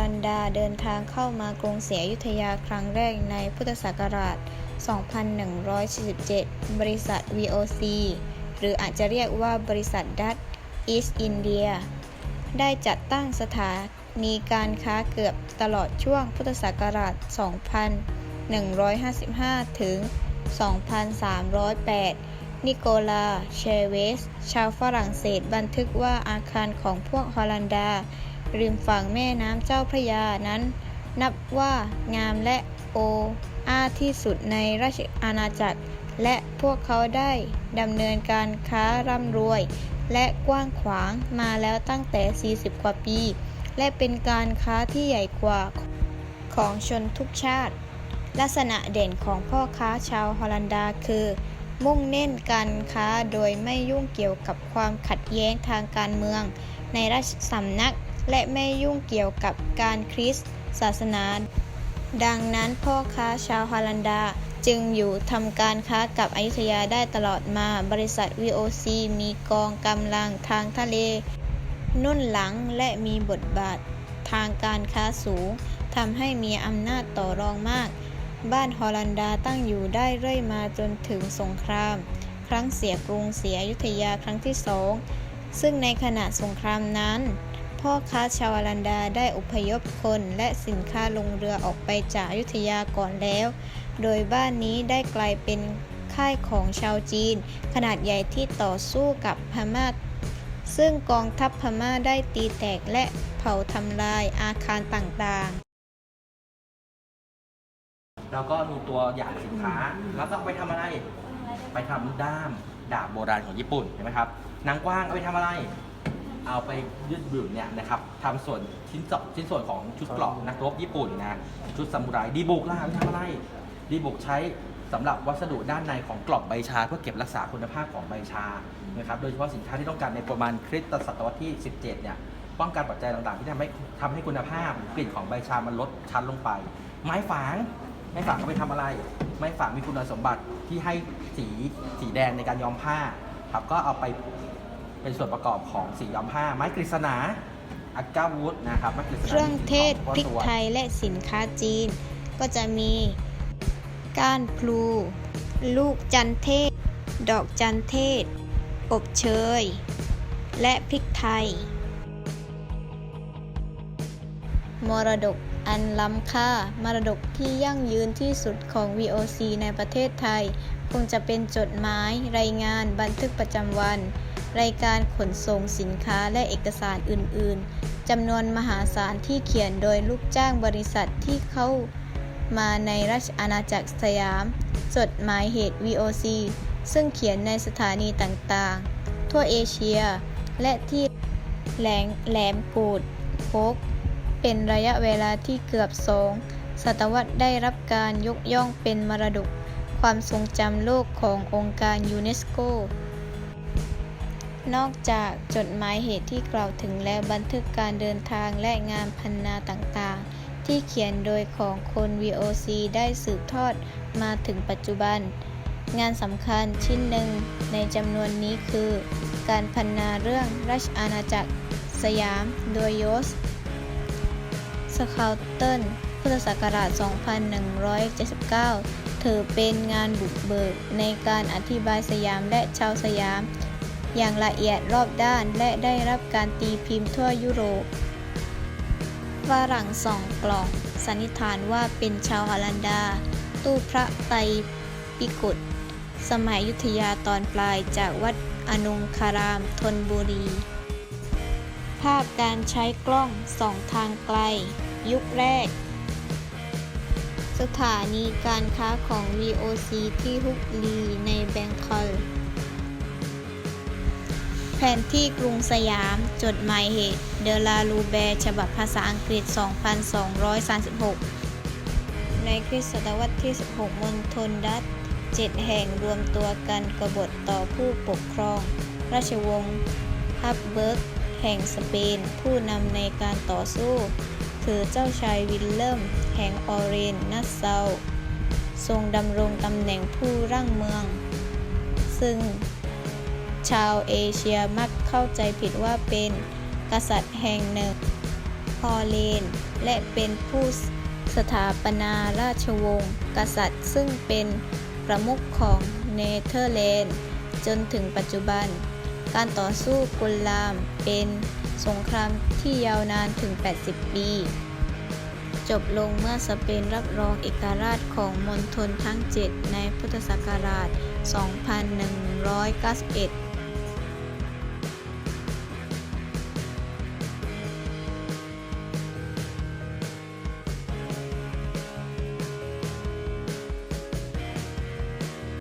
ลันดาเดินทางเข้ามากรุงศรีอยุธยาครั้งแรกในพุทธศักราช 2147 บริษัท VOC หรืออาจจะเรียกว่าบริษัทดัตอีสต์อินเดีย ได้จัดตั้งสถานีการค้าเกือบตลอดช่วงพุทธศักราช 2155 ถึง 2308 นิโคลา เชเวส ชาวฝรั่งเศสบันทึกว่าอาคารของพวกฮอลันดา ริมฝั่งแม่น้ำเจ้าพระยานั้น นับว่างามและโออาที่สุดในราชอาณาจักร และพวกเขาได้ดำเนินการค้าร่ำรวย และกว้างขวางมาแล้วตั้งแต่ 40 กว่าปี และเป็นการค้าที่ใหญ่กว่าของชนทุกชาติ ลักษณะเด่นของพ่อค้าชาวฮอลันดาคือ มุ่งเน้นการค้าโดยไม่ยุ่งเกี่ยวกับความขัดแย้งทางการเมือง ในราชสำนัก และไม่ยุ่งเกี่ยวกับการคริสต์ศาสนา ดังนั้นพ่อค้าชาวฮอลันดาจึงอยู่ทำการค้ากับอยุธยาได้ตลอดมา บริษัท VOC มีกองกำลังทางทะเล นุ่นหลังและมีบทบาททางการค้าสูงทำให้มีอำนาจต่อรองมาก บ้านฮอลันดาตั้งอยู่ได้เรื่อยมาจนถึงสงคราม ครั้งเสียกรุงเสียอยุธยาครั้งที่สอง ซึ่งในขณะสงครามนั้น พ่อค้าชาวลันดาได้อพยพคนและสินค้าลงเรือออกไปจากอยุธยาก่อนแล้ว โดยบ้านนี้ได้กลายเป็นค่ายของชาวจีน ขนาดใหญ่ที่ต่อสู้กับพม่า ซึ่งกองทัพพม่าได้ตีแตกและเผาทำลายอาคารต่างๆแล้วก็มีตัวอย่างสินค้า แล้วก็เอาไปทำอะไร ไปทำด้ามดาบโบราณของญี่ปุ่นเห็นไหมครับนางกว้างเอาไปทำอะไร เอาไปยืดหยุ่นเนี่ยนะครับทำส่วนชิ้นส่วนชิ้นส่วนของชุดเกราะนักรบญี่ปุ่นนะชุดซามูไรดีบุกล่ะเอาไปทำอะไรดีบุกใช้สำหรับวัสดุด้านในของกล่องใบชา เพื่อเก็บรักษาคุณภาพของใบชานะครับโดยเฉพาะสินค้าที่ต้องการในประมาณคริสตศตวรรษที่ 17 เนี่ยป้องกันปัจจัยต่างๆ ที่ทำให้ทำให้คุณภาพกลิ่นของใบชามันลดชั้นลงไป ไม้ฝางไม้ฝางเอาไปทำอะไร ไม้ฝางมีคุณสมบัติที่ให้สีสีแดงในการย้อมผ้าครับก็เอาไป เป็นส่วนประกอบของสีย้อมผ้า ไม้กฤษณาอักกาวูดนะครับไม้กฤษณาเครื่องเทศมีพริสีกทองไทยและสินค้าจีน ก็จะมีก้านพลู ลูกจันเทศ ดอกจันเทศ อบเชย และพริกไทย มรดกอันล้ำค่ามรดกที่ยั่งยืนที่สุดของ VOC ในประเทศไทย คงจะเป็นจดหมาย รายงานบันทึกประจำวัน รายการขนส่งสินค้าและเอกสารอื่น ๆจำนวนมหาศาลที่เขียนโดยลูกจ้างบริษัทที่เข้ามาในราชอาณาจักรสยาม จดหมายเหตุ VOC ซึ่งเขียนในสถานีต่างๆ ทั่วเอเชีย และที่แหลงแหลมกูดโคกเป็นระยะเวลาที่เกือบสองศตวรรษได้รับการยกย่องเป็นมรดกความทรงจำโลกขององค์การยูเนสโก นอกจากจดหมายเหตุที่กล่าวถึงแล้วบันทึกการเดินทางและงานพันนาต่างๆ ที่เขียนโดยของคน VOC ได้สืบทอดมาถึงปัจจุบัน งานสำคัญชิ้นหนึ่งในจำนวนนี้คือ การพันนาเรื่องราชอาณาจักร สยาม โดยโยสสคาลเติลพุทธศักราช 2179ถือเป็นงานบุกเบิกในการอธิบายสยามและชาวสยาม อย่างละเอียดรอบด้านและได้รับการตีพิมพ์ทั่วยุโรปฝรั่งสองกล่อง สันนิษฐานว่าเป็นชาวฮอลันดา ตู้พระไตรปิฎกสมัยยุทธยาตอนปลายจากวัดอนุงคารามธนบุรี ภาพการใช้กล้องสองทางไกล ยุคแรก สถานีการค้าของ VOC ที่ฮุกลีในแบงคอก แผนที่กรุงสยาม จดหมายเหตุ เดลาลูแบร์ฉบับภาษาอังกฤษ 2236 ในคริสตศตวรรษที่ 16 มณฑลดัตเจ็ดแห่งรวมตัวกันกบฏต่อผู้ปกครอง ราชวงศ์ฮับเบิร์ก แห่งสเปน ผู้นำในการต่อสู้ คือเจ้าชายวิลเลิม แห่งออเรนนัสเซา ทรงดำรงตำแหน่งผู้ร่างเมือง ซึ่ง ชาวเอเชียมักเข้าใจผิดว่าเป็นกษัตริย์แห่งหนึ่งออเรนและเป็นผู้สถาปนาราชวงศ์กษัตริย์ ซึ่งเป็นประมุขของเนเธอร์แลนด์ จนถึงปัจจุบัน การต่อสู้กุลลามเป็นสงครามที่ยาวนานถึง 80 ปี จบลงเมื่อสเปนรับรองเอกราชของมณฑลทั้ง 7 ในพุทธศักราช 2191